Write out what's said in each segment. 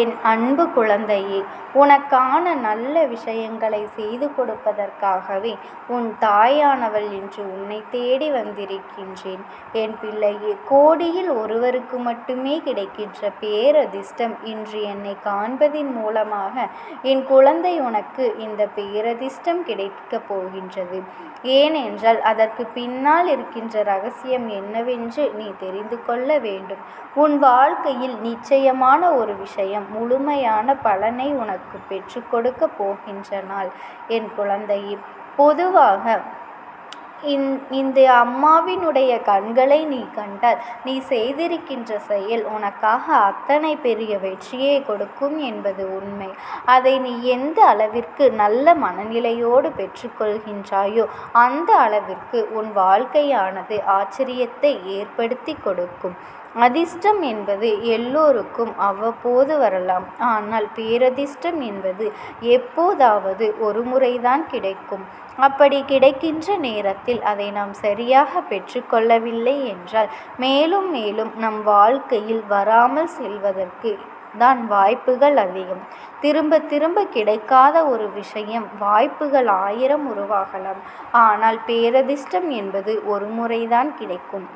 என் அன்பு குழந்தையே உனக்கான நல்ல விஷயங்களை செய்து கொடுப்பதற்காகவே உன் தாயானவள் இன்று உன்னை தேடி வந்திருக்கின்றேன். என் பிள்ளையே கோடியில் ஒருவருக்கு மட்டுமே கிடைக்கின்ற பேரதிர்ஷ்டம் இன்று என்னை காண்பதின் மூலமாக என் குழந்தை உனக்கு இந்த பேரதிர்ஷ்டம் கிடைக்கப் போகின்றது. ஏனென்றால் அதற்கு பின்னால் இருக்கின்ற ரகசியம் என்னவென்று நீ தெரிந்து கொள்ள வேண்டும். உன் வாழ்க்கையில் நிச்சயமான ஒரு விஷயம் முழுமையான பலனை உனக்கு பெற்றுக்கொடுக்கப் போகின்ற நாள் என் குழந்தையே. பொதுவாக இந் இந்த அம்மாவினுடைய கண்களை நீ கண்டால் நீ செய்திருக்கின்ற செயல் உனக்காக அத்தனை பெரிய வெற்றியை கொடுக்கும் என்பது உண்மை. அதை நீ எந்த அளவிற்கு நல்ல மனநிலையோடு பெற்றுக்கொள்கின்றாயோ அந்த அளவிற்கு உன் வாழ்க்கையானது ஆச்சரியத்தை ஏற்படுத்தி கொடுக்கும். அதிர்ஷ்டம் என்பது எல்லோருக்கும் அவ்வப்போது வரலாம். ஆனால் பேரதிர்ஷ்டம் என்பது எப்போதாவது ஒரு முறைதான் கிடைக்கும். அப்படி கிடைக்கின்ற நேரத்தில் அதை நாம் சரியாக பெற்றுக்கொள்ளவில்லை என்றால் மேலும் மேலும் நம் வாழ்க்கையில் வராமல் செல்வதற்கு தான் வாய்ப்புகள் அதிகம். திரும்ப திரும்ப கிடைக்காத ஒரு விஷயம் வாய்ப்புகள் ஆயிரம் உருவாகலாம். ஆனால் பேரதிர்ஷ்டம் என்பது ஒரு முறைதான் கிடைக்கும்.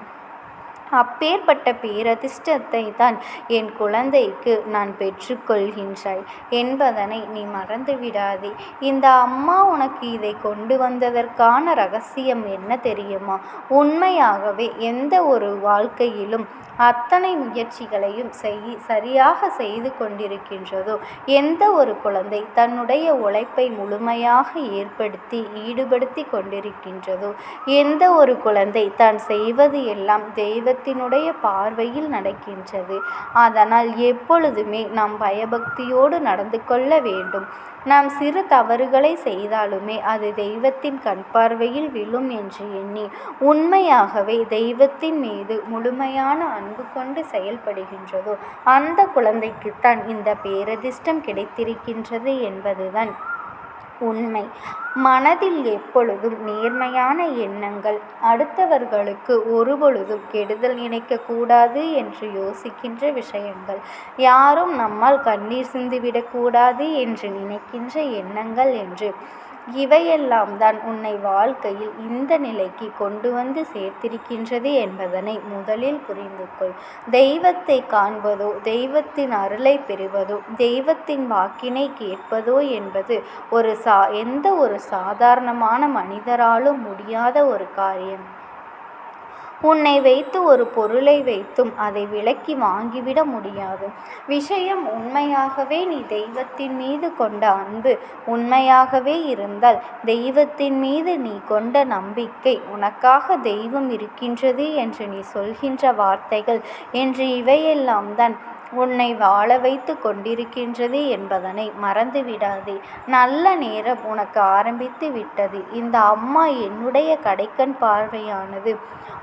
அப்பேற்பட்ட பேரதிர்ஷ்டத்தை தான் என் குழந்தைக்கு நான் பெற்றுக்கொள்கின்றாய் என்பதனை நீ மறந்து விடாதே இந்த அம்மா உனக்கு இதை கொண்டு வந்ததற்கான ரகசியம் என்ன தெரியுமா? உண்மையாகவே எந்த ஒரு வாழ்க்கையிலும் அத்தனை முயற்சிகளையும் செய் சரியாக செய்து கொண்டிருக்கின்றதோ எந்த ஒரு குழந்தை தன்னுடைய உழைப்பை முழுமையாக ஏற்படுத்தி ஈடுபடுத்தி கொண்டிருக்கின்றதோ எந்த ஒரு குழந்தை தான் செய்வது எல்லாம் தெய்வத்தினுடைய பார்வையில் நடக்கின்றது. அதனால் எப்பொழுதுமே நாம் பயபக்தியோடு நடந்து கொள்ள வேண்டும். நாம் சிறு தவறுகளை செய்தாலுமே அது தெய்வத்தின் கண்பார்வையில் விழும் என்று எண்ணி உண்மையாகவே தெய்வத்தின் மீது முழுமையான அன்பு கொண்டு செயல்படுகின்றதோ அந்த குழந்தைக்குத்தான் இந்த பேரதிர்ஷ்டம் கிடைத்திருக்கின்றது என்பதுதான். உண்மை. மனதில் எப்பொழுதும் நேர்மையான எண்ணங்கள் அடுத்தவர்களுக்கு ஒருபொழுதும் கெடுதல் நினைக்கக்கூடாது என்று யோசிக்கின்ற விஷயங்கள். யாரும் நம்மால் கண்ணீர் சிந்திவிடக்கூடாது என்று நினைக்கின்ற எண்ணங்கள் என்று இவையெல்லாம் தான் உன்னை வாழ்க்கையில் இந்த நிலைக்கு கொண்டு வந்து சேர்த்திருக்கின்றது என்பதனை முதலில் புரிந்து கொள். தெய்வத்தை காண்பதோ தெய்வத்தின் அருளை பெறுவதோ தெய்வத்தின் வாக்கினை கேட்பதோ என்பது ஒரு சா எந்த ஒரு சாதாரணமான மனிதராலும் முடியாத ஒரு காரியம். உன்னை வைத்து ஒரு பொருளை வைத்தும் அதை விலக்கி வாங்கிவிட முடியாது. விஷயம் உண்மையாகவே நீ தெய்வத்தின் மீது கொண்ட அன்பு உண்மையாகவே இருந்தால் தெய்வத்தின் மீது நீ கொண்ட நம்பிக்கை உனக்காக தெய்வம் இருக்கின்றது என்று நீ சொல்கின்ற வார்த்தைகள் என்று இவையெல்லாம் தான் உன்னை வாழ வைத்து கொண்டிருக்கின்றது என்பதனை மறந்துவிடாதே. நல்ல நேரம் உனக்கு ஆரம்பித்து விட்டது. இந்த அம்மா என்னுடைய கடைக்கண் பார்வையானது.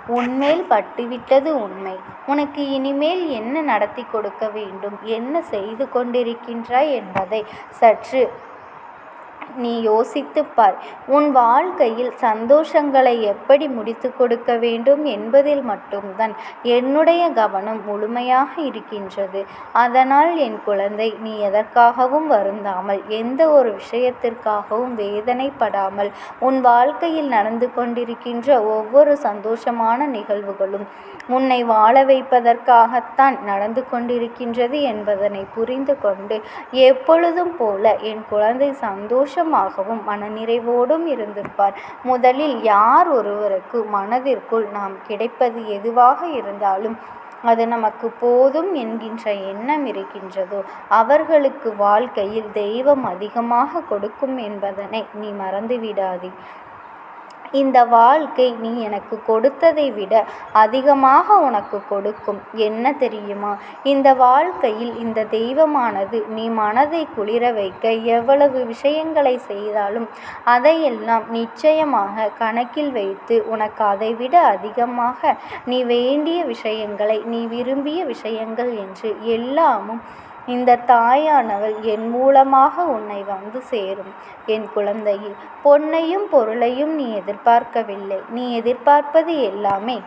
உன்மேல் பட்டுவிட்டது உண்மை. உனக்கு இனிமேல் என்ன நடத்தி கொடுக்க வேண்டும்? என்ன செய்து கொண்டிருக்கின்றாய் என்பதை சற்று நீ யோசித்துப் பார். உன் வாழ்க்கையில் சந்தோஷங்களை எப்படி முடித்து கொடுக்க வேண்டும் என்பதில் மட்டும்தான் என்னுடைய கவனம் முழுமையாக இருக்கின்றது. அதனால் என் குழந்தை நீ எதற்காகவும் வருந்தாமல் எந்த ஒரு விஷயத்திற்காகவும் வேதனைப்படாமல் உன் வாழ்க்கையில் நடந்து கொண்டிருக்கின்ற ஒவ்வொரு சந்தோஷமான நிகழ்வுகளும் உன்னை வாழ வைப்பதற்காகத்தான் நடந்து கொண்டிருக்கின்றது என்பதனை புரிந்து கொண்டு எப்பொழுதும் போல என் குழந்தை சந்தோஷம் சந்தோஷமாகவும் மனநிறைவோடும் இருந்திருப்பார் முதலில் யார் ஒருவருக்கு மனதிற்குள் நாம் கிடைப்பது எதுவாக இருந்தாலும் அது நமக்கு போதும் என்கின்ற எண்ணம் இருக்கின்றதோ அவர்களுக்கு வாழ்க்கையில் தெய்வம் அதிகமாக கொடுக்கும் என்பதனை நீ மறந்துவிடாதே. இந்த வாழ்க்கை நீ எனக்கு கொடுத்ததை விட அதிகமாக உனக்கு கொடுக்கும். என்ன தெரியுமா? இந்த வாழ்க்கையில் இந்த தெய்வமானது நீ மனதை குளிர வைக்க எவ்வளவு விஷயங்களை செய்தாலும் அதையெல்லாம் நிச்சயமாக கணக்கில் வைத்து உனக்கு அதைவிட அதிகமாக நீ வேண்டிய விஷயங்களை நீ விரும்பிய விஷயங்கள் என்று எல்லாமும் இந்த தாயானவள் என் மூலமாக உன்னை வந்து சேரும். என் குழந்தையே பொன்னையும் பொருளையும் நீ எதிர்பார்க்கவில்லை. நீ எதிர்பார்ப்பது எல்லாமே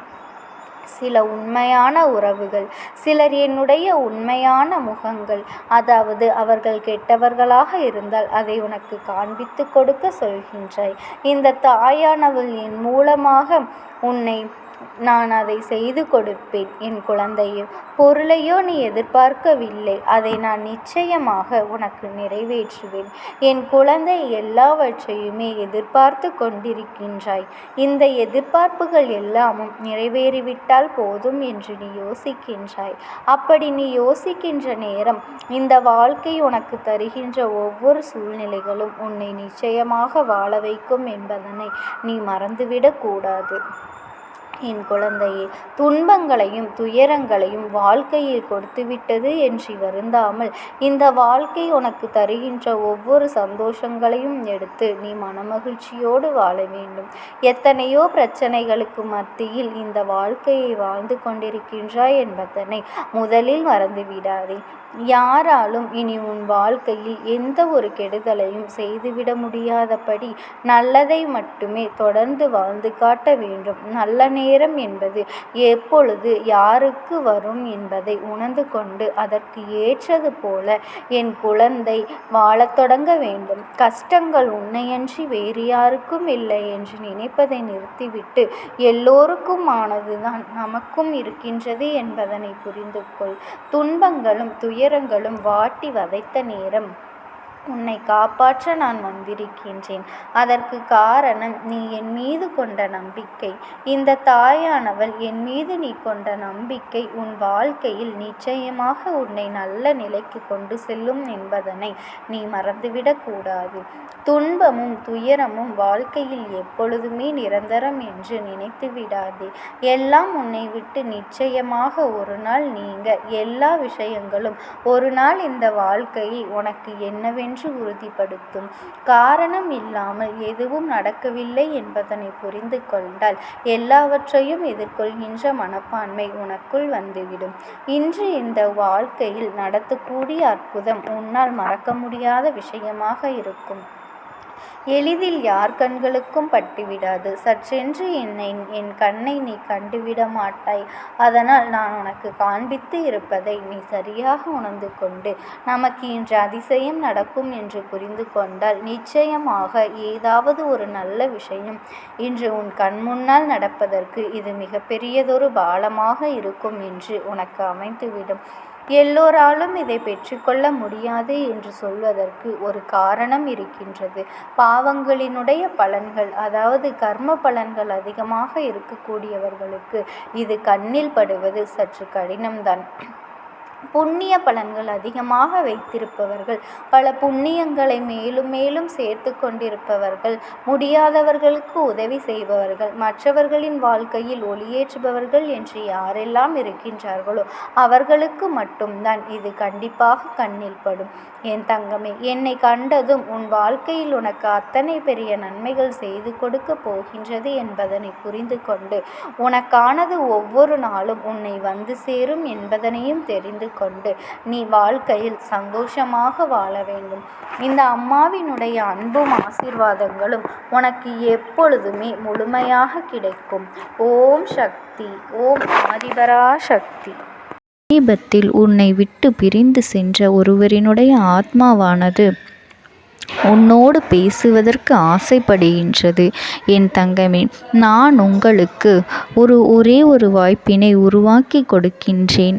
சில உண்மையான உறவுகள் சிலர் என்னுடைய உண்மையான முகங்கள். அதாவது அவர்கள் கெட்டவர்களாக இருந்தால் அதை உனக்கு காண்பித்து கொடுக்க சொல்கின்றாய். இந்த தாயானவள் என் மூலமாக உன்னை நான் அதை செய்து கொடுப்பேன். என் குழந்தையே பொருளையோ நீ எதிர்பார்க்கவில்லை. அதை நான் நிச்சயமாக உனக்கு நிறைவேற்றுவேன். என் குழந்தை எல்லாவற்றையுமே எதிர்பார்த்து கொண்டிருக்கின்றாய். இந்த எதிர்பார்ப்புகள் எல்லாமும் நிறைவேறிவிட்டால் போதும் என்று நீ யோசிக்கின்றாய். அப்படி நீ யோசிக்கின்ற நேரம் இந்த வாழ்க்கை உனக்கு தருகின்ற ஒவ்வொரு சூழ்நிலைகளும் உன்னை நிச்சயமாக வாழ வைக்கும் என்பதனை நீ மறந்துவிடக் கூடாது. என் குழந்தையே துன்பங்களையும் துயரங்களையும் வாழ்க்கையில் கொடுத்துவிட்டது என்று வருந்தாமல் இந்த வாழ்க்கை உனக்கு தருகின்ற ஒவ்வொரு சந்தோஷங்களையும் எடுத்து நீ மனமகிழ்ச்சியோடு வாழ வேண்டும். எத்தனையோ பிரச்சனைகளுக்கு மத்தியில் இந்த வாழ்க்கையை வாழ்ந்து கொண்டிருக்கின்றாய் என்பதனை முதலில் மறந்துவிடாதே. யாராலும் இனி உன் வாழ்க்கையில் எந்த ஒரு கெடுதலையும் செய்துவிட முடியாதபடி நல்லதை மட்டுமே தொடர்ந்து வாழ்ந்து காட்ட வேண்டும். நல்ல நேரம் என்பது எப்பொழுது யாருக்கு வரும் என்பதை உணர்ந்து கொண்டு அதற்கு ஏற்றது போல என் குழந்தை வாழத் தொடங்க வேண்டும். கஷ்டங்கள் உன்னையன்றி வேறு யாருக்கும் இல்லை என்று நினைப்பதை நிறுத்திவிட்டு எல்லோருக்கும் ஆனதுதான் நமக்கும் இருக்கின்றது என்பதனை புரிந்து கொள் துன்பங்களும் துய துயரங்களும் வாட்டி வதைத்த நேரம். உன்னை காப்பாற்ற நான் வந்திருக்கின்றேன். அதற்கு காரணம் நீ என் மீது கொண்ட நம்பிக்கை. இந்த தாயானவள் என் மீது நீ கொண்ட நம்பிக்கை உன் வாழ்க்கையில் நிச்சயமாக உன்னை நல்ல நிலைக்கு கொண்டு செல்லும் என்பதனை நீ மறந்துவிடக்கூடாது துன்பமும் துயரமும் வாழ்க்கையில் எப்பொழுதுமே நிரந்தரம் என்று நினைத்து விடாதே. எல்லாம் உன்னை விட்டு நிச்சயமாக ஒரு நாள் நீங்க எல்லா விஷயங்களும். ஒரு நாள் இந்த வாழ்க்கையை உனக்கு என்னவென்று என்று உறுதிப்படுத்தும். காரணம் இல்லாமல் எதுவும் நடக்கவில்லை என்பதனை புரிந்து கொண்டால் எல்லாவற்றையும் எதிர்கொள்கின்ற மனப்பான்மை உனக்குள் வந்துவிடும். இன்று இந்த வாழ்க்கையில் நடத்தக்கூடிய அற்புதம் உன்னால் மறக்க முடியாத விஷயமாக இருக்கும். எளிதில் யார் கண்களுக்கும் பட்டுவிடாது. சற்றென்று என்னை என் கண்ணை நீ கண்டுவிட மாட்டாய். அதனால் நான் உனக்கு காண்பித்து இருப்பதை நீ சரியாக உணர்ந்து கொண்டு நமக்கு இன்று அதிசயம் நடக்கும் என்று புரிந்து கொண்டால் நிச்சயமாக ஏதாவது ஒரு நல்ல விஷயம் இன்று உன் கண் முன்னால் நடப்பதற்கு இது மிகப்பெரியதொரு பாலமாக இருக்கும் என்று உனக்கு அமைந்துவிடும். எல்லோராலும் இதை பெற்றுக்கொள்ள முடியாது என்று சொல்வதற்கு ஒரு காரணம் இருக்கின்றது. பாவங்களினுடைய பலன்கள் அதாவது கர்ம பலன்கள் அதிகமாக இருக்கக்கூடியவர்களுக்கு இது கண்ணில் படுவது சற்று கடினம்தான். புண்ணிய பலன்கள் அதிகமாக வைத்திருப்பவர்கள். பல புண்ணியங்களை மேலும் மேலும் சேர்த்து கொண்டிருப்பவர்கள். முடியாதவர்களுக்கு உதவி செய்பவர்கள். மற்றவர்களின் வாழ்க்கையில் ஒளியேற்றுபவர்கள் என்று யாரெல்லாம் இருக்கின்றார்களோ அவர்களுக்கு மட்டும்தான் இது கண்டிப்பாக கண்ணில் படும். என் தங்கமே என்னை கண்டதும் உன் வாழ்க்கையில் உனக்கு அத்தனை பெரிய நன்மைகள் செய்து கொடுக்க போகின்றது என்பதனை புரிந்து கொண்டு உனக்கானது ஒவ்வொரு நாளும் உன்னை வந்து சேரும் என்பதனையும் தெரிந்து கொண்டு நீ வாழ்க்கையில் சந்தோஷமாக வாழ வேண்டும். இந்த அம்மாவினுடைய அன்பும் ஆசீர்வாதங்களும் உனக்கு எப்பொழுதுமே முழுமையாக கிடைக்கும். ஓம் சக்தி ஓம் ஆதிபரா சக்தி. சமீபத்தில் உன்னை விட்டு பிரிந்து சென்ற ஒருவரினுடைய ஆத்மாவானது உன்னோடு பேசுவதற்கு ஆசைப்படுகின்றது. என் தங்கமே நான் உங்களுக்கு ஒரு ஒரே ஒரு வாய்ப்பினை உருவாக்கி கொடுக்கின்றேன்.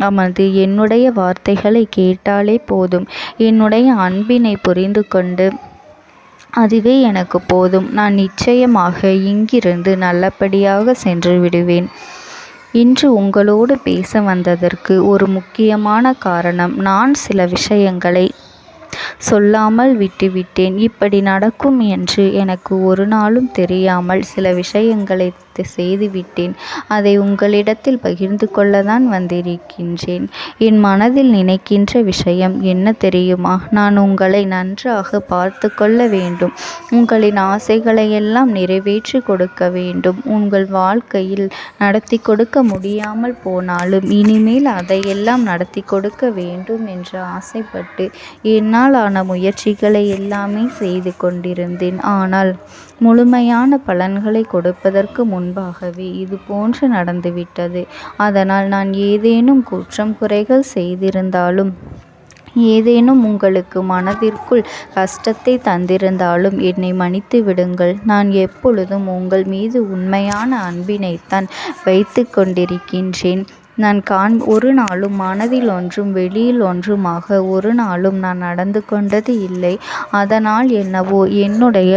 நமது என்னுடைய வார்த்தைகளை கேட்டாலே போதும். என்னுடைய அன்பினை புரிந்து கொண்டு அதுவே எனக்கு போதும். நான் நிச்சயமாக இங்கிருந்து நல்லபடியாக சென்று விடுவேன். இன்று உங்களோடு பேச வந்ததற்கு ஒரு முக்கியமான காரணம். நான் சில விஷயங்களை சொல்லாமல் விட்டுவிட்டேன். இப்படி நடக்கும் என்று எனக்கு ஒரு நாளும் தெரியாமல் சில விஷயங்களை செய்துவிட்டேன் அதை உங்களிடத்தில் பகிர்ந்து கொள்ளதான் வந்திருக்கின்றேன். என் மனதில் நினைக்கின்ற விஷயம் என்ன தெரியுமா? நான் உங்களை நன்றாக பார்த்து கொள்ள வேண்டும். உங்களின் ஆசைகளையெல்லாம் நிறைவேற்றி கொடுக்க வேண்டும். உங்கள் வாழ்க்கையில் நடத்தி கொடுக்க முடியாமல் போனாலும் இனிமேல் அதையெல்லாம் நடத்தி கொடுக்க வேண்டும் என்று ஆசைப்பட்டு என்னால் ஆன முயற்சிகளை எல்லாமே செய்து கொண்டிருந்தேன். ஆனால் முழுமையான பலன்களை கொடுப்பதற்கு முன்பாகவே இது போன்று நடந்துவிட்டது. அதனால் நான் ஏதேனும் குற்றம் குறைகள் செய்திருந்தாலும் ஏதேனும் உங்களுக்கு மனதிற்குள் கஷ்டத்தை தந்திருந்தாலும் என்னை மன்னித்து விடுங்கள். நான் எப்பொழுதும் உங்கள் மீது உண்மையான அன்பினைத்தான் வைத்து கொண்டிருக்கின்றேன். நான் காண் ஒரு நாளும் மனதில் ஒன்றும் வெளியில் ஒன்றுமாக ஒரு நாளும் நான் நடந்து கொண்டது இல்லை. அதனால் என்னவோ என்னுடைய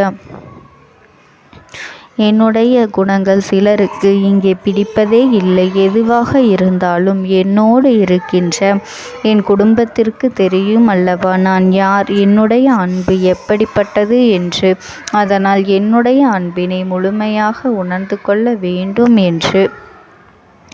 என்னுடைய குணங்கள் சிலருக்கு இங்கே பிடிப்பதே இல்லை. எதுவாக இருந்தாலும் என்னோடு இருக்கின்ற என் குடும்பத்திற்கு தெரியும் அல்லவா? நான் யார்? என்னுடைய அன்பு எப்படிப்பட்டது என்று. அதனால் என்னுடைய அன்பினை முழுமையாக உணர்ந்து கொள்ள வேண்டும் என்று.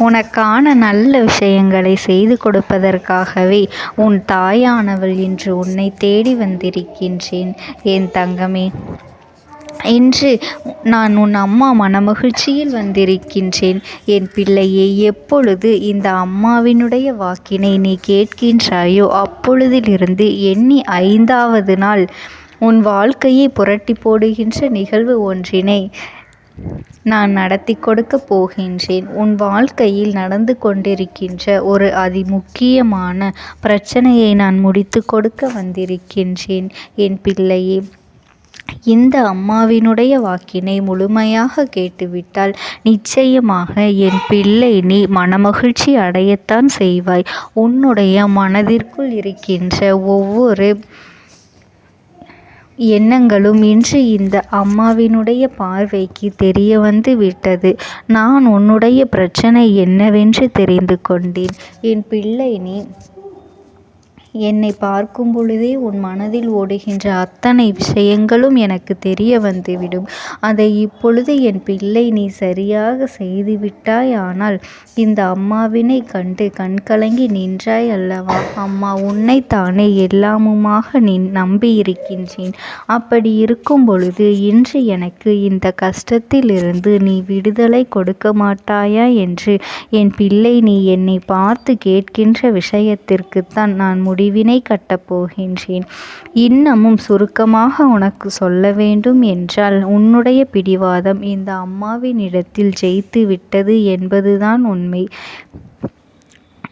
உனக்கான நல்ல விஷயங்களை செய்து கொடுப்பதற்காகவே உன் தாயானவள் இன்று உன்னை தேடி வந்திருக்கின்றேன். என் தங்கமே இன்று நான் உன் அம்மா மனமகிழ்ச்சியில் வந்திருக்கின்றேன். என் பிள்ளையே எப்பொழுது இந்த அம்மாவினுடைய வாக்கினை நீ கேட்கின்றாயோ அப்பொழுதிலிருந்து எண்ணி ஐந்தாவது நாள் உன் வாழ்க்கையை புரட்டி போடுகின்ற நிகழ்வு ஒன்றினை நான் நடத்தி கொடுக்கப் போகின்றேன். உன் வாழ்க்கையில் நடந்து கொண்டிருக்கின்ற ஒரு அதி முக்கியமான பிரச்சனையை நான் முடித்து கொடுக்க வந்திருக்கின்றேன். என் பிள்ளையே இந்த அம்மாவினுடைய வாக்கினை முழுமையாக கேட்டுவிட்டால் நிச்சயமாக என் பிள்ளை நீ மனமகிழ்ச்சி அடையத்தான் செய்வாய். உன்னுடைய மனதிற்குள் இருக்கின்ற ஒவ்வொரு எண்ணங்களும் இன்று இந்த அம்மாவினுடைய பார்வைக்கு தெரிய வந்து விட்டது. நான் உன்னுடைய பிரச்சனை என்னவென்று தெரிந்து கொண்டேன். என் பிள்ளை நீ என்னை பார்க்கும் பொழுதே உன் மனதில் ஓடுகின்ற அத்தனை விஷயங்களும் எனக்கு தெரிய வந்துவிடும். அதை இப்பொழுது என் பிள்ளை நீ சரியாக செய்துவிட்டாய் ஆனால் இந்த அம்மாவினை கண்டு கண்கலங்கி நின்றாய் அல்லவா? அம்மா உன்னைத்தானே தானே எல்லாமுமாக நீ நம்பியிருக்கின்றேன். அப்படி இருக்கும் பொழுது இன்று எனக்கு இந்த கஷ்டத்திலிருந்து நீ விடுதலை கொடுக்க மாட்டாயா என்று என் பிள்ளை நீ என்னை பார்த்து கேட்கின்ற விஷயத்திற்குத்தான் நான் முடி முடிவினை கட்டப் போகின்றேன் இன்னமும் சுருக்கமாக உனக்கு சொல்ல வேண்டும் என்றால் உன்னுடைய பிடிவாதம் இந்த அம்மாவினிடத்தில் ஜெயித்து விட்டது என்பதுதான் உண்மை.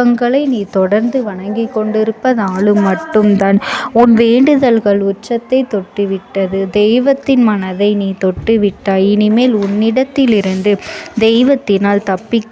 தெய்வங்களை நீ தொடர்ந்து வணங்கி கொண்டிருப்பதாலும் மட்டும்தான். உன் வேண்டுதல்கள் உச்சத்தை தொட்டுவிட்டது. தெய்வத்தின் மனதை நீ தொட்டுவிட்டாய். இனிமேல் உன்னிடத்திலிருந்து தெய்வத்தினால் தப்பிக்க